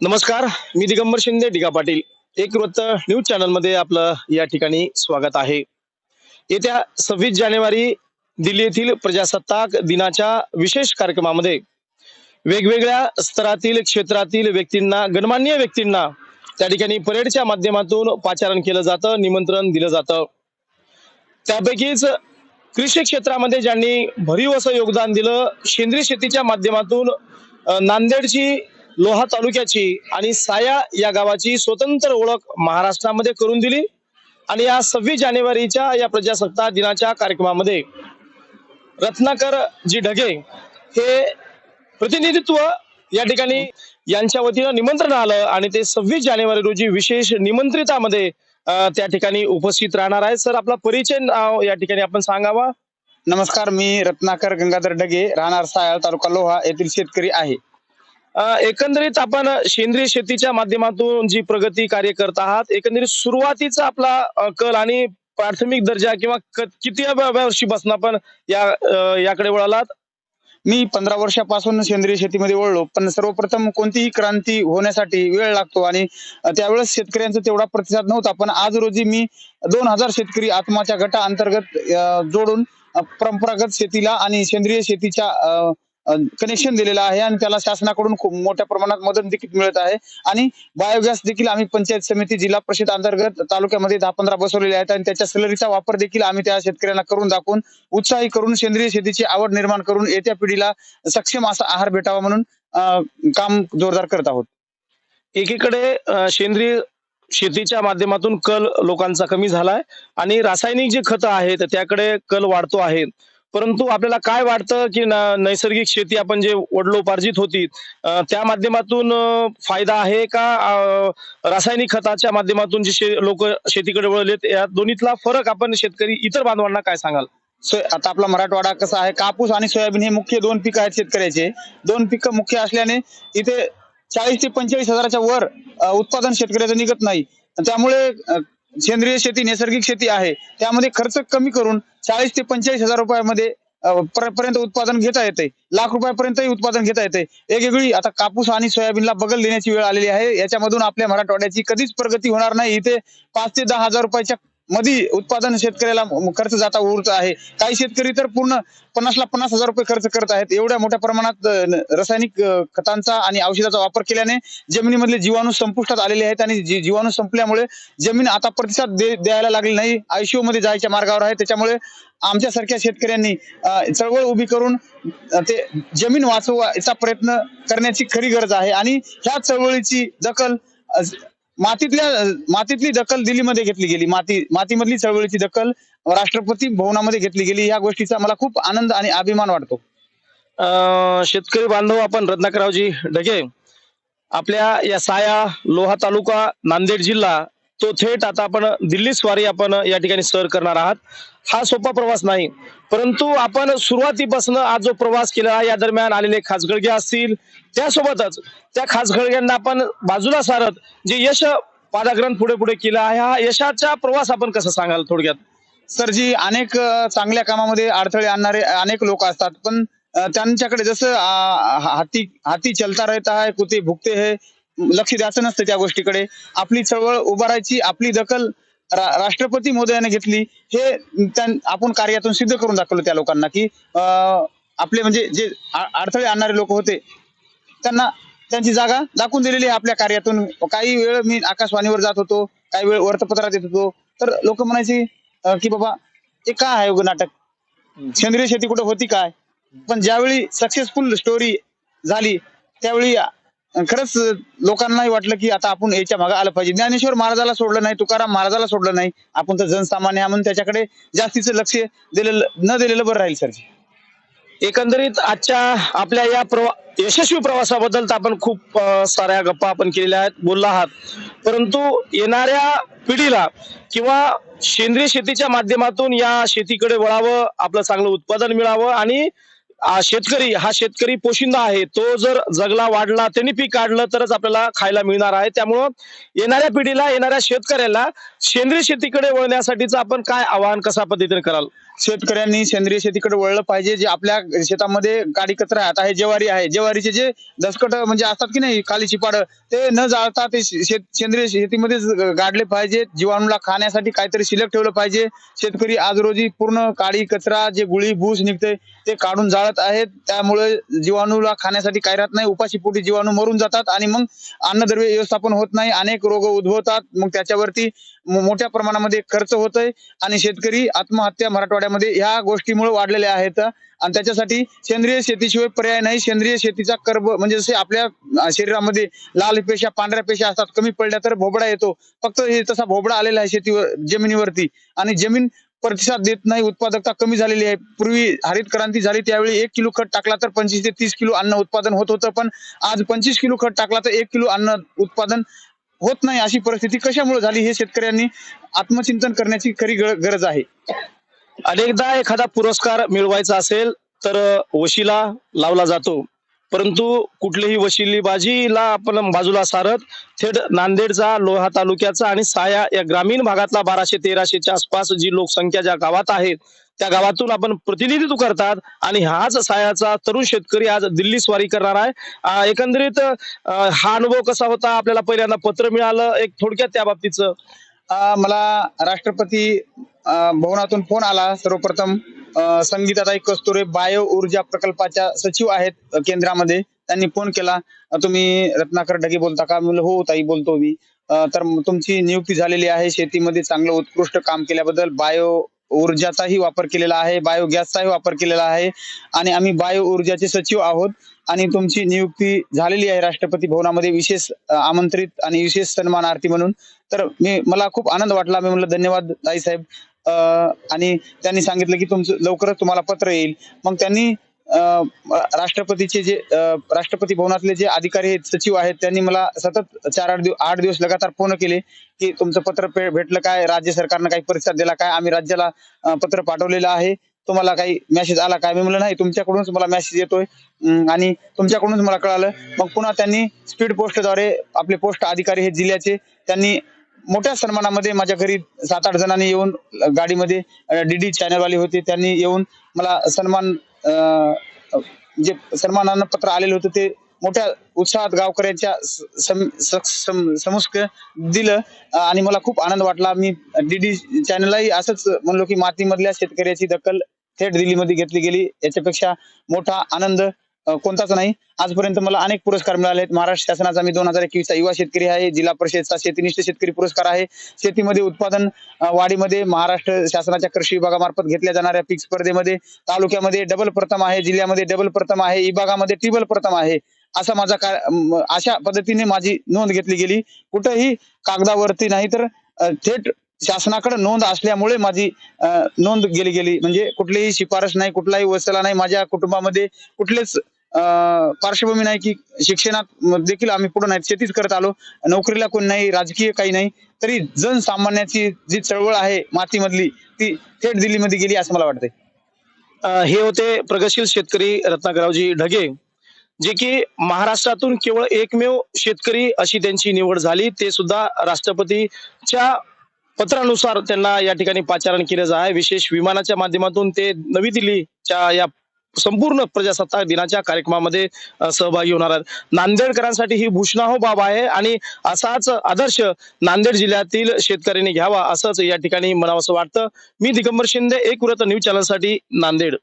नमस्कार मी दिगंबर शिंदे डिगा पाटील. एक वृत्त न्यूज चॅनलमध्ये आपलं या ठिकाणी स्वागत आहे. येत्या सव्वीस जानेवारी दिल्ली येथील प्रजासत्ताक दिनाच्या विशेष कार्यक्रमामध्ये वेगवेगळ्या स्तरातील क्षेत्रातील व्यक्तींना गणमान्य व्यक्तींना त्या ठिकाणी परेडच्या माध्यमातून पाचारण केलं जातं निमंत्रण दिलं जातं. त्यापैकीच कृषी क्षेत्रामध्ये ज्यांनी भरीव असं योगदान दिलं सेंद्रिय शेतीच्या माध्यमातून नांदेडची लोहा तालुक्याची आणि साया या गावाची स्वतंत्र ओळख महाराष्ट्रामध्ये करून दिली. आणि या सव्वीस जानेवारीच्या या प्रजासत्ताक दिनाच्या कार्यक्रमामध्ये रत्नाकर जी ढगे हे प्रतिनिधित्व या ठिकाणी यांच्या वतीनं निमंत्रण आलं आणि ते सव्वीस जानेवारी रोजी विशेष निमंत्रितामध्ये त्या ठिकाणी उपस्थित राहणार आहे सर आपला परिचय नाव या ठिकाणी आपण सांगावा. नमस्कार मी रत्नाकर गंगाधर डगे राहणार सायाळ तालुका लोहा येथील शेतकरी आहे. एकंदरीत आपण सेंद्रिय शेतीच्या माध्यमातून जी प्रगती कार्य करत आहात एकंदरीत सुरुवातीचा आपला कल आणि प्राथमिक दर्जा किंवा क- किती वर्षीपासून आपण या याकडे वळालात? मी पंधरा वर्षापासून सेंद्रिय शेतीमध्ये वळलो पण सर्वप्रथम कोणतीही क्रांती होण्यासाठी वेळ लागतो आणि त्यावेळेस शेतकऱ्यांचा तेवढा प्रतिसाद नव्हता पण आज रोजी मी दोन हजार शेतकरी आत्माच्या गटा अंतर्गत जोडून परंपरागत शेतीला आणि सेंद्रिय शेतीच्या कनेक्शन दिलेलं आहे आणि त्याला शासनाकडून खूप मोठ्या प्रमाणात मदत देखील मिळत आहे. आणि बायोगॅस देखील आम्ही पंचायत समिती जिल्हा परिषद अंतर्गत तालुक्यामध्ये दहा पंधरा बसवलेले आहेत आणि त्याच्या सलरीचा वापर देखील आम्ही त्या शेतकऱ्यांना करून दाखवून उत्साही करून सेंद्रिय शेतीची आवड निर्माण करून येत्या पिढीला सक्षम असा आहार भेटावा म्हणून काम जोरदार करत आहोत. एकीकडे सेंद्रिय शेतीच्या माध्यमातून कल लोकांचा कमी झालाय आणि रासायनिक जे खतं आहेत त्याकडे कल वाढतो आहे. परंतु आपल्याला काय वाटतं की नैसर्गिक शेती आपण जे वडलोपार्जित होती त्या माध्यमातून फायदा आहे का? रासायनिक खताच्या माध्यमातून जे लोक शेतीकडे वळलेत या दोन्हीतला फरक आपण शेतकरी इतर बांधवांना काय सांगाल? आता आपला मराठवाडा कसा आहे? कापूस आणि सोयाबीन हे मुख्य दोन पिकं आहेत शेतकऱ्याचे. दोन पिकं मुख्य असल्याने इथे चाळीस ते पंचेचाळीस हजाराच्या वर उत्पादन शेतकऱ्याचं निघत नाही. त्यामुळे सेंद्रिय शेती नैसर्गिक शेती आहे. त्यामध्ये खर्च कमी करून चाळीस ते पंचेचाळीस हजार रुपयामध्ये पर्यंत उत्पादन घेता येते लाख रुपयापर्यंतही उत्पादन घेता येते वेगवेगळी आता कापूस आणि सोयाबीनला बगल देण्याची वेळ आलेली आहे. याच्यामधून आपल्या मराठवाड्याची कधीच प्रगती होणार नाही. इथे पाच ते दहा हजार रुपयाच्या मध्ये उत्पादन शेतकऱ्याला खर्च जाता उरत आहे. काही शेतकरी तर पूर्ण पन्नासला पन्नास हजार रुपये खर्च करत आहेत. एवढ्या मोठ्या प्रमाणात रासायनिक खतांचा आणि औषधाचा वापर केल्याने जमिनीमधले जीवाणू संपुष्टात आलेले आहेत आणि जी- जीवाणू संपल्यामुळे जमीन आता प्रतिसाद दे- द्यायला लागली नाही. आयसीयू मध्ये जायच्या मार्गावर आहे. त्याच्यामुळे आमच्यासारख्या शेतकऱ्यांनी चळवळ उभी करून ते जमीन वाचवायचा प्रयत्न करण्याची खरी गरज आहे. आणि ह्या चळवळीची दखल मातीतल्या मातीतली दखल दिल्लीमध्ये घेतली गेली. माती मातीमधली चळवळीची दखल राष्ट्रपती भवनामध्ये घेतली गेली. या गोष्टीचा मला खूप आनंद आणि अभिमान वाटतो. अं, शेतकरी बांधव आपण रत्नाकररावजी ढगे. आपल्या या साया लोहा तालुका नांदेड जिल्हा तो थेट आता आपण दिल्ली स्वारी आपण या ठिकाणी सर करणार आहात. हा सोपा प्रवास नाही परंतु आपण सुरुवातीपासून आज जो प्रवास केला या दरम्यान आलेले खासगळगे असतील त्यासोबतच त्या खासगळग्यांना आपण बाजूला सारत जे यश पादाग्रंथ पुढे पुढे केला आहे हा यशाचा प्रवास आपण कसं सांगाल थोडक्यात? सर जी अनेक चांगल्या कामामध्ये अडथळे आणणारे अनेक लोक असतात पण त्यांच्याकडे जसं हाती हाती चलता रहता है कुठे भुकते हे लक्ष द्यायचं नसतं त्या गोष्टीकडे. आपली चळवळ उभारायची आपली दखल रा- राष्ट्रपती मोदयाने घेतली हे आपण कार्यातून सिद्ध करून दाखवलं त्या लोकांना की आपले म्हणजे जे अडथळे आणणारे लोक होते त्यांना त्यांची जागा दाखवून दिलेली आहे आपल्या कार्यातून. काही वेळ मी आकाशवाणीवर जात होतो काही वेळ वर्तपत्रात येत होतो. तर लोक म्हणायचे की बाबा हे काय आहे नाटक? सेंद्रिय शेती कुठं होती काय? पण ज्यावेळी सक्सेसफुल स्टोरी झाली त्यावेळी अं, खरंच लोकांनाही वाटलं की आता आपण याच्या मागे आलं पाहिजे. ज्ञानेश्वर महाराजाला सोडलं नाही तुकाराम महाराजाला सोडलं नाही. आपण तर जनसामान्य म्हणून त्याच्याकडे जास्तीचं लक्ष दिलेलं न दिलेलं बरं राहील सर एकंदरीत आजच्या आपल्या या प्रवा यशस्वी प्रवासाबद्दल तर आपण खूप साऱ्या गप्पा आपण केलेल्या आहेत बोलला आहात. परंतु येणाऱ्या पिढीला किंवा सेंद्रिय शेतीच्या माध्यमातून या शेतीकडे वळावं आपलं चांगलं उत्पादन मिळावं आणि शेतकरी हा शेतकरी पोशिंदा आहे. तो जर जगला वाढला त्यांनी पीक काढलं तरच आपल्याला खायला मिळणार आहे. त्यामुळं येणाऱ्या पिढीला येणाऱ्या शेतकऱ्याला सेंद्रिय शेतीकडे वळण्यासाठीचं आपण काय आवाहन कशा पद्धतीने कराल? शेतकऱ्यांनी सेंद्रिय शेतीकडे वळलं पाहिजे. जे आपल्या शेतामध्ये गाडी कचरा आता हे ज्वारी आहे. ज्वारीचे जे दसकट म्हणजे असतात की नाही खाली चिपाड ते न जाळता ते शेत सेंद्रिय शेतीमध्येच गाडले पाहिजे जीवाणूला खाण्यासाठी काहीतरी शिल्लक ठेवलं पाहिजे. शेतकरी आज रोजी पूर्ण काळी कचरा जे गुळी भूस निघते ते काढून जाळ जाळत आहेत त्यामुळे जीवाणूला खाण्यासाठी काय राहत नाही. उपाशी पोटी जीवाणू मरून जातात आणि मग अन्नद्रव्य व्यवस्थापन होत नाही. अनेक रोग उद्भवतात. मग त्याच्यावरती मोठ्या प्रमाणामध्ये खर्च होतोय आणि शेतकरी आत्महत्या मराठवाड्यामध्ये ह्या गोष्टीमुळे वाढलेल्या आहेत. आणि त्याच्यासाठी सेंद्रिय शेतीशिवाय पर्याय नाही. सेंद्रिय शेतीचा कर्ब म्हणजे जसे आपल्या शरीरामध्ये लाल पेशा पांढऱ्या पेशा असतात कमी पडल्या तर भोबडा येतो. फक्त हे तसा भोबडा आलेला आहे शेतीवर जमिनीवरती. आणि जमीन प्रतिसाद देत नाही उत्पादकता कमी झालेली आहे. पूर्वी हरित क्रांती झाली त्यावेळी एक किलो खत टाकला तर पंचवीस ते तीस किलो अन्न उत्पादन होत होतं. पण आज पंचवीस किलो खत टाकला तर एक किलो अन्न उत्पादन होत नाही अशी परिस्थिती कशामुळे झाली हे शेतकऱ्यांनी आत्मचिंतन करण्याची खरी गरज आहे. अनेकदा एखादा पुरस्कार मिळवायचा असेल तर ओशीला लावला जातो. परंतु कुठलीही वशिलीबाजीला आपण बाजूला सारत थेट नांदेडचा लोहा तालुक्याचा आणि साया या ग्रामीण भागातला बाराशे तेराशेच्या आसपास जी लोकसंख्या ज्या गावात आहेत त्या गावातून आपण प्रतिनिधित्व करतात आणि हाच सायाचा तरुण शेतकरी आज दिल्ली स्वारी करणार आहे. एकंदरीत हा अनुभव कसा होता? आपल्याला पहिल्यांदा पत्र मिळालं एक थोडक्यात त्या बाबतीचं. मला राष्ट्रपती भवनातून फोन आला सर्वप्रथम. संगीताताई कस्तुरे बायो ऊर्जा प्रकल्पाच्या सचिव आहेत केंद्रामध्ये. त्यांनी फोन केला. तुम्ही रत्नाकर ढगे बोलता का? म्हणलं, हो ताई बोलतो मी. तर तुमची नियुक्ती झालेली आहे. शेतीमध्ये चांगलं उत्कृष्ट काम केल्याबद्दल बायो ऊर्जाचाही वापर केलेला आहे. बायोगॅसचाही वापर केलेला आहे. आणि आम्ही बायो ऊर्जाचे सचिव आहोत. आणि तुमची नियुक्ती झालेली आहे राष्ट्रपती भवनामध्ये विशेष आमंत्रित आणि विशेष सन्मानार्थी म्हणून. तर मी मला खूप आनंद वाटला. मी म्हणलं धन्यवाद ताई साहेब. आणि त्यांनी सांगितलं की तुमचं लवकरच तुम्हाला पत्र येईल. मग त्यांनी राष्ट्रपतीचे जे राष्ट्रपती भवनातले जे अधिकारी आहेत सचिव आहेत त्यांनी मला सतत चार आठ दिवस आठ दिवस लगातार फोन केले की तुमचं पत्र पे- भेटलं काय? राज्य सरकारनं काही प्रतिसाद दिला काय? आम्ही राज्याला पत्र पाठवलेलं आहे. तुम्हाला काही मेसेज आला काय? मी म्हणलं नाही तुमच्याकडूनच मला मेसेज येतोय. आणि तुमच्याकडूनच मला कळालं. मग पुन्हा त्यांनी स्पीड पोस्टद्वारे आपले पोस्ट अधिकारी हे जिल्ह्याचे त्यांनी मोठ्या सन्मानामध्ये माझ्या घरी सात आठ जणांनी येऊन गाडीमध्ये डीडी चॅनलवाले होते. त्यांनी येऊन मला सन्मान जे सन्मानानं पत्र आलेलं होतं ते मोठ्या उत्साहात गावकऱ्यांच्या स- सम- दिलं आणि मला खूप आनंद वाटला. मी डीडी चॅनललाही असंच म्हणलो की मातीमधल्या शेतकऱ्याची दखल थेट दिल्लीमध्ये घेतली गेली. याच्यापेक्षा मोठा आनंद कोणताच नाही. आजपर्यंत मला अनेक पुरस्कार मिळाले आहेत महाराष्ट्र शासनाचा मी दोन हजार एकवीसचा युवा शेतकरी आहे. जिल्हा परिषदचा शेतीनिष्ठ शेतकरी पुरस्कार आहे. शेतीमध्ये उत्पादन वाढीमध्ये महाराष्ट्र शासनाच्या कृषी विभागामार्फत घेतल्या जाणाऱ्या पीक स्पर्धेमध्ये तालुक्यामध्ये डबल प्रथम आहे जिल्ह्यामध्ये डबल प्रथम आहे विभागामध्ये ट्रिबल प्रथम आहे. असा माझा का अशा पद्धतीने माझी नोंद घेतली गेली. कुठंही कागदावरती नाही तर थेट शासनाकडे नोंद असल्यामुळे माझी अं, नोंद गेली गेली. म्हणजे कुठलीही शिफारस नाही कुठलाही वसला नाही. माझ्या कुटुंबामध्ये कुठलेच पार्श्वभूमी नाही की शिक्षणात देखील आम्ही पुढे नाही शेतीच करत आलो. नोकरीला कोण नाही राजकीय काही नाही. तरी जनसामान्याची जी चळवळ आहे मातीमधली ती थेट दिल्लीमध्ये गेली असं मला वाटतंय. हे होते प्रगतशील शेतकरी रत्नागरावजी ढगे जे की महाराष्ट्रातून केवळ एकमेव शेतकरी अशी त्यांची निवड झाली. ते सुद्धा राष्ट्रपतीच्या पत्रानुसार त्यांना या ठिकाणी पाचारण केलं जात आहे विशेष विमानाच्या माध्यमातून ते नवी दिल्लीच्या या संपूर्ण प्रजासत्ताक दिनाच्या कार्यक्रमामध्ये सहभागी होणार आहेत. नांदेडकरांसाठी ही भूषणाहो बाब आहे आणि असाच आदर्श नांदेड जिल्ह्यातील शेतकऱ्यांनी घ्यावा असंच या ठिकाणी म्हणावं असं वाटतं. मी दिगंबर शिंदे एक व्रत न्यूज चॅनलसाठी नांदेड.